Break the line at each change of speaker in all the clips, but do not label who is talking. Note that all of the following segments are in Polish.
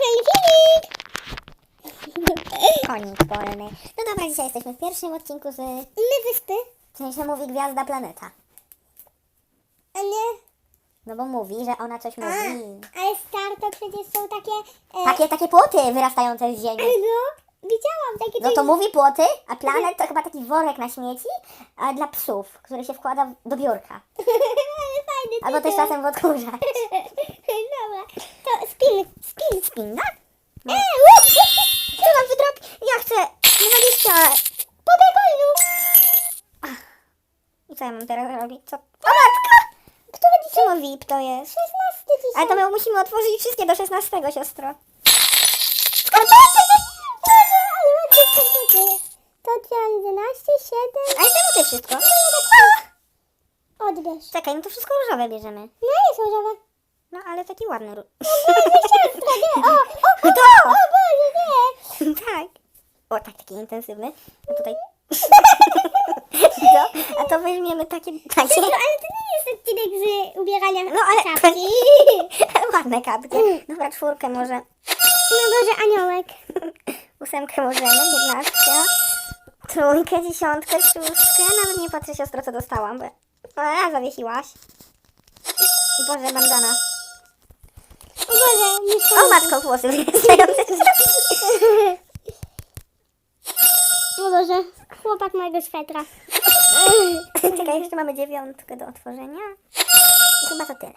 kolejny filmik!
Konik polny. No dobra, dzisiaj jesteśmy w pierwszym odcinku z...
My wyspy,
W sensie mówi Gwiazda Planeta.
a nie...
No bo mówi, że ona coś
A,
mówi.
ale star to przecież są takie... E,
Takie, takie płoty wyrastające z ziemi.
No, widziałam takie
No
coś-
to mówi płoty, a planet to chyba taki worek na śmieci a dla psów, który się wkłada do biurka.
ale fajny
Albo też
tytuł.
czasem w odkurzacz.
Dobra, to spin, spin.
Spin, tak?
No. E,
Co tam wydrop? Ja chcę 20.
Podaj coinu.
I co ja mam teraz robić? Co? O matka!
Który dzisiaj?
Czemu VIP to jest?
16 dzisiaj.
Ale to my musimy otworzyć wszystkie do 16, siostro.
To działa 11, 7.
Ale czemu ty wszystko?
Odbierz.
Czekaj, no to wszystko różowe bierzemy.
No jest różowe.
No ale taki ładny róż.
Siostra, nie. O, o,
To!
o Boże, nie.
Tak. O, tak, taki intensywny. A tutaj... No, a to weźmiemy takie... takie...
No, ale to nie jest odcinek z ubierania
No, ale-
czapki.
Ładne kapki. Dobra, czwórkę może.
No Boże, aniołek.
Ósemkę możemy, piętnastkę. Trójkę, dziesiątkę, szóstkę. Nawet nie patrzę siostro, co dostałam, bo... A, zawiesiłaś. Boże, bandana.
O Boże, mieszkam.
O matko, włosy wyrastające.
O Boże, chłopak mojego swetra.
Czekaj, jeszcze mamy dziewiątkę do otworzenia. I chyba to tyle.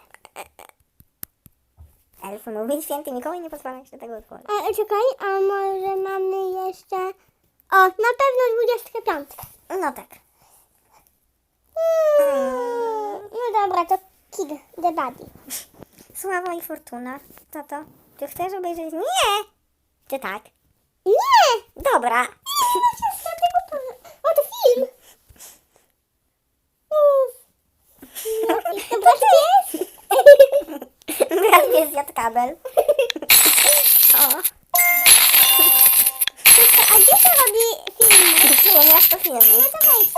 Elf mówi, święty Mikołaj nie pozwala jeszcze tego otworzyć.
A, czekaj, a może mamy jeszcze... O, na pewno 25.
No tak.
Mm, no dobra, to Kid the Buddy.
Sława i fortuna. Co to? Czy chcesz obejrzeć? Nie! Czy tak?
Nie!
Dobra.
Siostra, tego po- O, to film! No to?
Brat mnie zjadł kabel. O,
a gdzie się robi film?
nie, miasto filmu.
No to wejdź.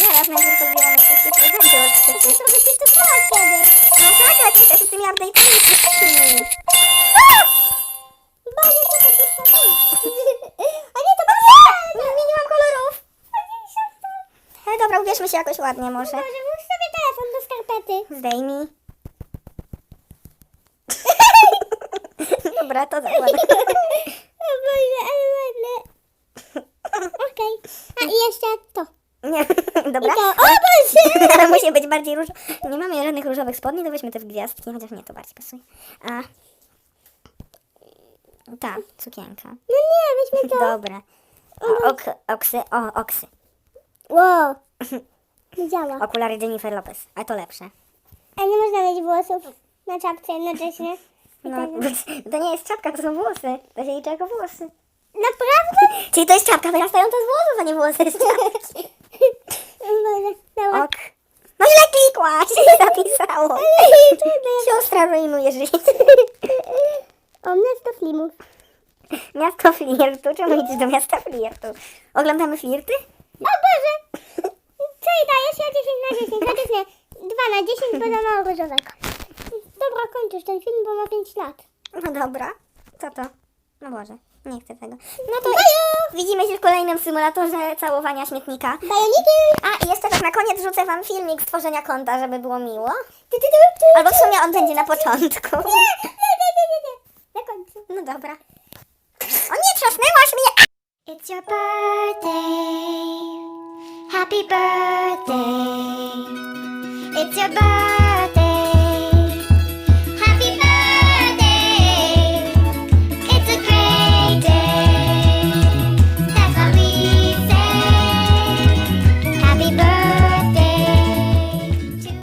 Zaraz najpierw dobra, ubierzmy się jakoś ładnie może.
Boże, włóż sobie telefon do skarpety.
Zdejmij. Dobra, to zakładam.
O Boże, ale ładne. Okej. A i jeszcze to.
Nie, dobra.
To. O Boże!
Ale musi być bardziej różowy. Nie mamy żadnych różowych spodni, to weźmy te w gwiazdki, chociaż nie, to bardziej pasuje. A... Ta, sukienka.
No nie, weźmy to.
Dobra. O, ok, oksy, o, oksy.
Wow. Nie działa.
Okulary Jennifer Lopez, a to lepsze.
A nie można mieć włosów na czapce jednocześnie.
No, to nie jest czapka, to są włosy. To się liczy jako włosy.
Naprawdę?
Czyli to jest czapka wyrastająca z włosów, a nie włosy z czapki. Ok. No źle klikłaś, nie zapisało. Siostra rujnuje życie.
O, miasto filmów.
Miasto flirtu, czemu idziesz do miasta flirtu? Oglądamy flirty?
O Boże! Co i dajesz? Ja 10 na 10, chociaż nie. 2 na 10, bo za mało różowego. Dobra, kończysz ten film, bo ma 5 lat.
No dobra. Co to? No Boże, nie chcę tego. No to widzimy się w kolejnym symulatorze całowania śmietnika.
Bajoniki!
A i jeszcze tak na koniec rzucę wam filmik z tworzenia konta, żeby było miło.
Ty, ty, ty, ty.
Albo w sumie on będzie na początku.
Nie, nie, nie, nie, nie, nie. Na końcu.
No dobra. O nie, trzasnęłaś mnie!
It's your birthday. Happy birthday. It's your birthday.